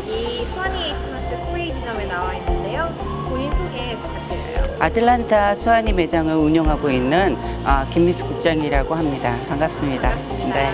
여기 수완이 H마트 코웨이 지점에 나와 있는데요. 본인 소개 부탁드려요. 아틀란타 수아니 매장을 운영하고 있는 아, 김미수 국장이라고 합니다. 반갑습니다. 반갑습니다. 네.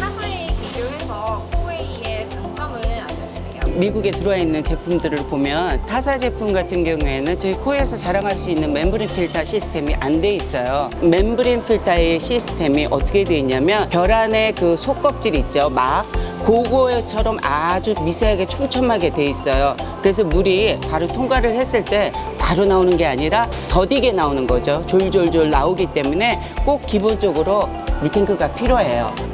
타사에 비교해서 코웨이의 장점을 알려주세요. 미국에 들어와 있는 제품들을 보면 타사 제품 같은 경우에는 저희 코에서 자랑할 수 있는 멤브린 필터 시스템이 안 돼 있어요. 멤브린 필터의 시스템이 어떻게 돼 있냐면 별 안에 그 속껍질 있죠. 막 그거처럼 아주 미세하게 촘촘하게 돼 있어요. 그래서 물이 바로 통과를 했을 때 바로 나오는 게 아니라 더디게 나오는 거죠. 졸졸졸 나오기 때문에 꼭 기본적으로 물탱크가 필요해요.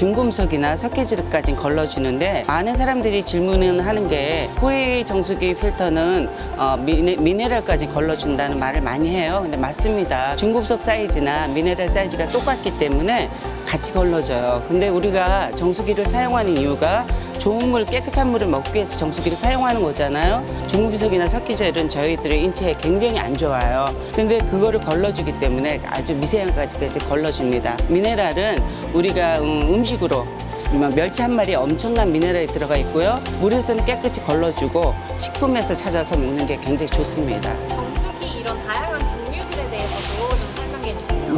중금속이나 석회지름까지 걸러주는데 많은 사람들이 질문을 하는 게 코웨이 정수기 필터는 어, 미네, 미네 랄까지 걸러준다는 말을 많이 해요. 근데 맞습니다. 중금속 사이즈나 미네랄 사이즈가 똑같기 때문에 같이 걸러져요. 근데 우리가 정수기를 사용하는 이유가 좋은 물, 깨끗한 물을 먹기 위해서 정수기를 사용하는 거잖아요. 중금속이나 석기젤은 저희들의 인체에 굉장히 안 좋아요. 근데 그거를 걸러주기 때문에 아주 미세한 까지까지 걸러줍니다. 미네랄은 우리가 음, 음식으로 멸치 한 마리에 엄청난 미네랄이 들어가 있고요. 물에서는 깨끗이 걸러주고 식품에서 찾아서 먹는 게 굉장히 좋습니다.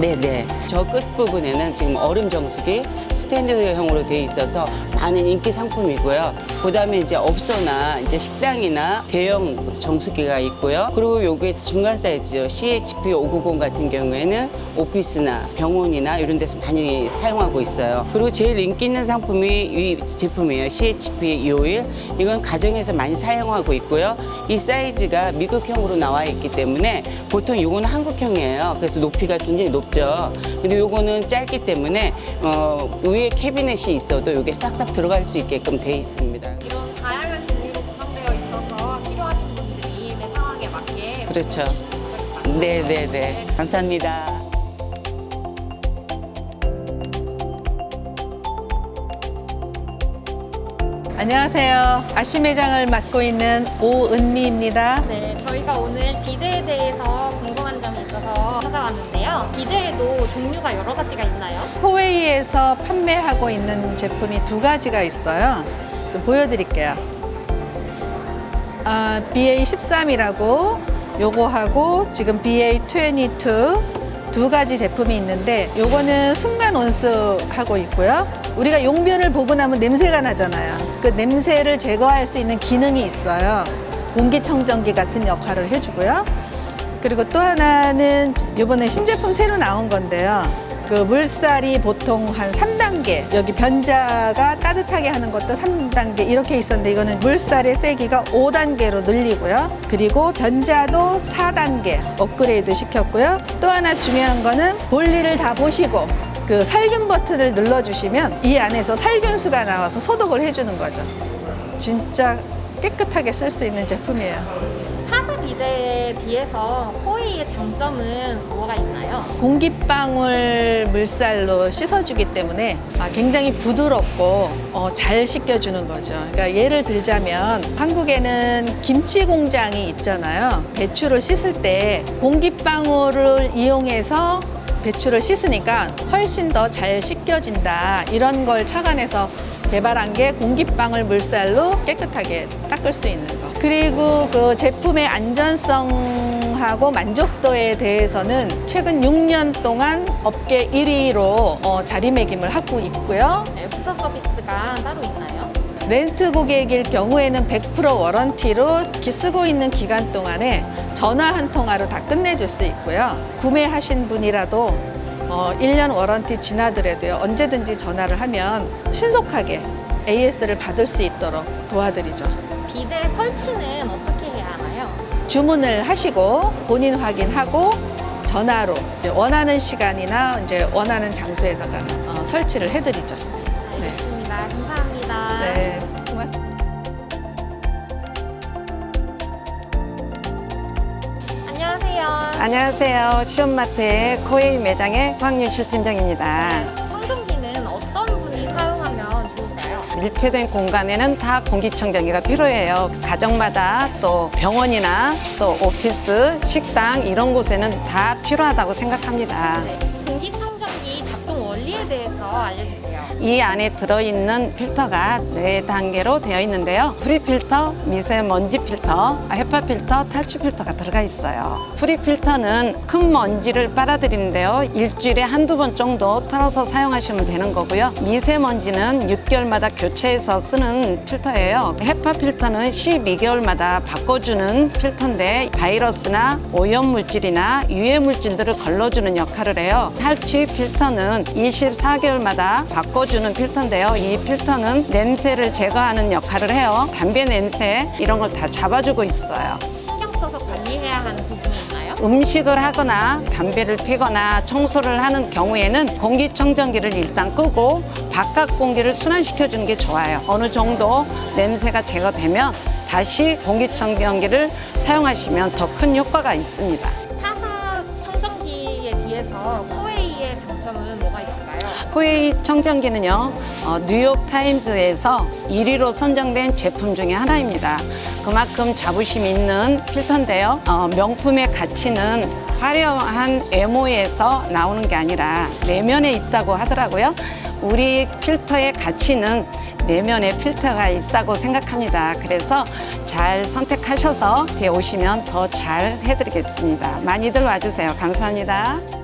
네네. 저 끝부분에는 지금 얼음 정수기 스탠드형으로 되어 있어서 많은 인기 상품이고요. 그 다음에 이제 업소나 이제 식당이나 대형 정수기가 있고요. 그리고 요게 중간 사이즈요. CHP 590 같은 경우에는 오피스나 병원이나 이런 데서 많이 사용하고 있어요. 그리고 제일 인기 있는 상품이 이 제품이에요. CHP 251. 이건 가정에서 많이 사용하고 있고요. 이 사이즈가 미국형으로 나와 있기 때문에 보통 요거는 한국형이에요. 그래서 높이가 굉장히 높죠. 근데 요거는 짧기 때문에 어, 위에 캐비넷이 있어도 요게 싹싹 들어갈 수 있게끔 돼 있습니다. 이런 다양한 종류로 구성되어 있어서 필요하신 분들이 내 상황에 맞게 그렇죠. 구매하실 수 있을 것 같아요. 네 네 네. 감사합니다. 안녕하세요. 아시 매장을 맡고 있는 오은미입니다. 네, 저희가 오늘 비데에 대해서 궁금한 점이 있어서 찾아왔는데요. 비데에도 종류가 여러 가지가 있나요? 코웨이 에서 판매하고 있는 제품이 두 가지가 있어요. 좀 보여드릴게요. 아, BA13이라고 요거하고 지금 BA22 두 가지 제품이 있는데 요거는 순간 온수하고 있고요. 우리가 용변을 보고 나면 냄새가 나잖아요. 그 냄새를 제거할 수 있는 기능이 있어요. 공기청정기 같은 역할을 해주고요. 그리고 또 하나는 이번에 신제품 새로 나온 건데요. 그 물살이 보통 한 3단계, 여기 변자가 따뜻하게 하는 것도 3단계 이렇게 있었는데 이거는 물살의 세기가 5단계로 늘리고요. 그리고 변자도 4단계 업그레이드 시켰고요. 또 하나 중요한 거는 볼일을 다 보시고 그 살균 버튼을 눌러주시면 이 안에서 살균수가 나와서 소독을 해주는 거죠. 진짜 깨끗하게 쓸 수 있는 제품이에요. 비데에 비해서 코웨이의 장점은 뭐가 있나요? 공기방울 물살로 씻어주기 때문에 아, 굉장히 부드럽고 어, 잘 씻겨주는 거죠. 그러니까 예를 들자면 한국에는 김치 공장이 있잖아요. 배추를 씻을 때 공기방울을 이용해서 배추를 씻으니까 훨씬 더 잘 씻겨진다. 이런 걸 착안해서 개발한 게 공기방울 물살로 깨끗하게 닦을 수 있는 거. 그리고 그 제품의 안전성하고 만족도에 대해서는 최근 6년 동안 업계 1위로 어, 자리매김을 하고 있고요. 애프터 서비스가 따로 있나요? 렌트 고객일 경우에는 100% 워런티로 기- 쓰고 있는 기간 동안에 전화 한 통화로 다 끝내줄 수 있고요. 구매하신 분이라도 어, 1년 워런티 지나더라도요. 언제든지 전화를 하면 신속하게 AS를 받을 수 있도록 도와드리죠. 비데 설치는 어떻게 해야 하나요? 주문을 하시고 본인 확인하고 전화로 이제 원하는 시간이나 이제 원하는 장소에다가 어, 설치를 해드리죠. 네. 알겠습니다. 감사합니다. 네, 고맙습니다. 안녕하세요. 안녕하세요. 시험마트의 코웨이 매장의 황윤실 팀장입니다. 밀폐된 공간에는 다 공기청정기가 필요해요. 가정마다 또 병원이나 또 오피스, 식당 이런 곳에는 다 필요하다고 생각합니다. 네. 공기청정기 작동 원리에 대해서 알려주세요. 이 안에 들어있는 필터가 네 단계로 되어 있는데요. 프리 필터, 미세먼지 필터, 헤파 필터, 탈취 필터가 들어가 있어요. 프리 필터는 큰 먼지를 빨아들이는데요. 일주일에 한두 번 정도 털어서 사용하시면 되는 거고요. 미세먼지는 6개월마다 교체해서 쓰는 필터예요. 헤파 필터는 12개월마다 바꿔주는 필터인데 바이러스나 오염 물질이나 유해 물질들을 걸러주는 역할을 해요. 탈취 필터는 24개월마다 바꿔 주는 필터인데요. 이 필터는 냄새를 제거하는 역할을 해요. 담배 냄새 이런 걸 다 잡아주고 있어요. 신경 써서 관리해야 하는 부분이 있나요? 음식을 하거나 담배를 피거나 청소를 하는 경우에는 공기청정기를 일단 끄고 바깥 공기를 순환시켜 주는 게 좋아요. 어느 정도 냄새가 제거되면 다시 공기청정기를 사용하시면 더 큰 효과가 있습니다. 코웨이 청정기는요, 어, 뉴욕 타임즈에서 1위로 선정된 제품 중에 하나입니다. 그만큼 자부심 있는 필터인데요. 어, 명품의 가치는 화려한 외모에서 나오는 게 아니라 내면에 있다고 하더라고요. 우리 필터의 가치는 내면에 필터가 있다고 생각합니다. 그래서 잘 선택하셔서 뒤에 오시면 더 잘 해드리겠습니다. 많이들 와주세요. 감사합니다.